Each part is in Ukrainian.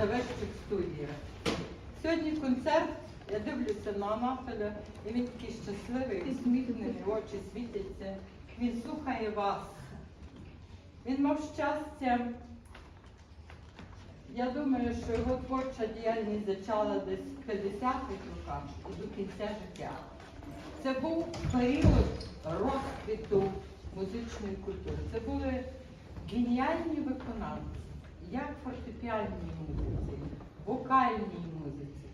на вищих. Сьогодні концерт, я дивлюся на Анатоля, і він такий щасливий, усміхнений, очі світяться. Він слухає вас. Він мав щастя. Я думаю, що його творча діяльність зачала десь в 50-х роках і до кінця життя. Це був період розквіту музичної культури. Це були геніальні виконавці, як в фортепіанній музиці, вокальній музиці,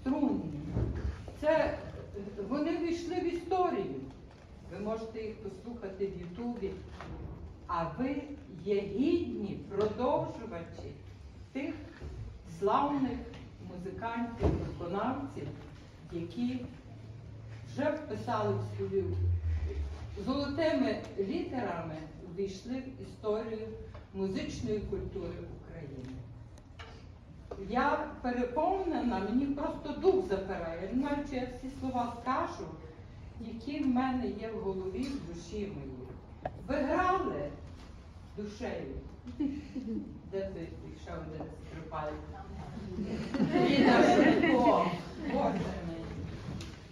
струнній. Це вони війшли в історію. Ви можете їх послухати в Ютубі. А ви є гідні продовжувачі тих славних музикантів, виконавців, які вже вписали в свою золотими літерами, увійшли в історію музичної культури України. Я переповнена, мені просто дух запирає. Я я всі слова скажу, які в мене є в голові, в душі моїй. Ви грали душею. Де ти ще один скрипаль? Ліна Шурко. Боже мій.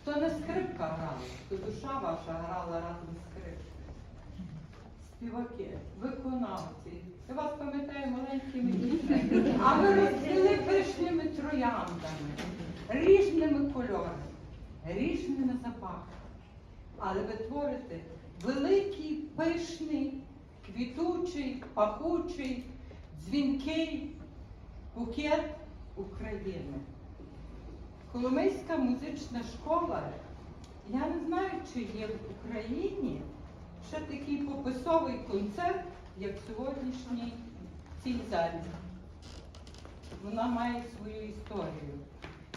То не скрипка грала, то душа ваша грала разом з скрипкою. Співаки, виконавці. Я вас пам'ятаю маленькими дітьми. А ви розцвіли пишними трояндами, ріжними кольорами, ріжними запахами. Але ви творите великий, пишний, квітучий, пахучий, дзвінкий букет України. Коломийська музична школа, я не знаю, чи є в Україні ще такий пописовий концерт, як сьогоднішній в цій залі. Вона має свою історію.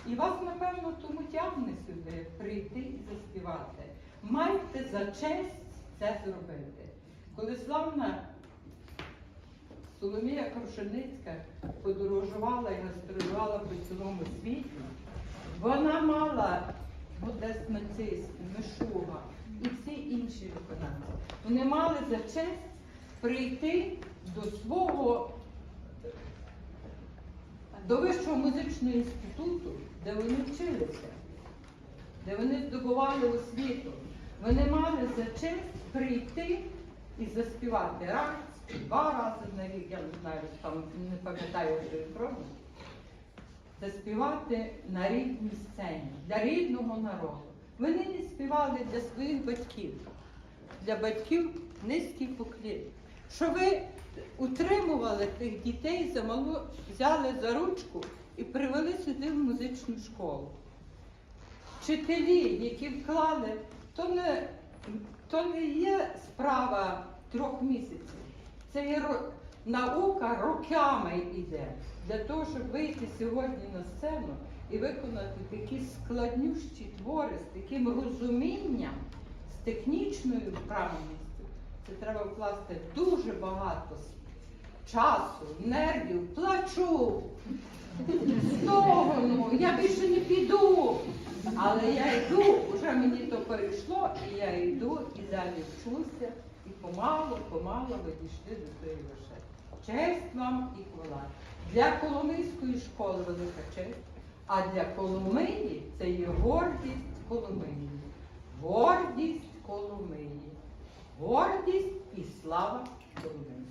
І вас, напевно, тому тягне сюди прийти і заспівати. Майте за честь це зробити. Коли славна Соломія Крушеницька подорожувала і гастролювала по цілому світі, вона мала Модест Нацистський, Мишуга і виконавці. Вони мали за честь прийти до свого до Вищого музичного інституту, де вони вчилися, де вони здобували освіту. Вони мали за честь прийти і заспівати раз, два рази на рік, я не знаю, там не пам'ятаю вже пробу, заспівати на рідній сцені, для рідного народу. Вони не співали для своїх батьків, для батьків низький поклін. Що ви утримували тих дітей за малу, взяли за ручку і привели сюди в музичну школу. Вчителі, які вклали, то не, то не є справа трьох місяців. Це є наука роками йде для того, щоб вийти сьогодні на сцену і виконати такі складнющі твори з таким розумінням, технічною вправністю. Це треба вкласти дуже багато часу, нервів, плачу, стогону, я більше не піду. Але я йду, вже мені то перейшло, і я йду і далі вчуся, і помалу, помалу ви дійшли до тої вершини. Честь вам і хвала. Для Коломийської школи велика честь, а для Коломиї це є гордість Коломиї. Гордість Коломиї. Гордість і слава Коломиї.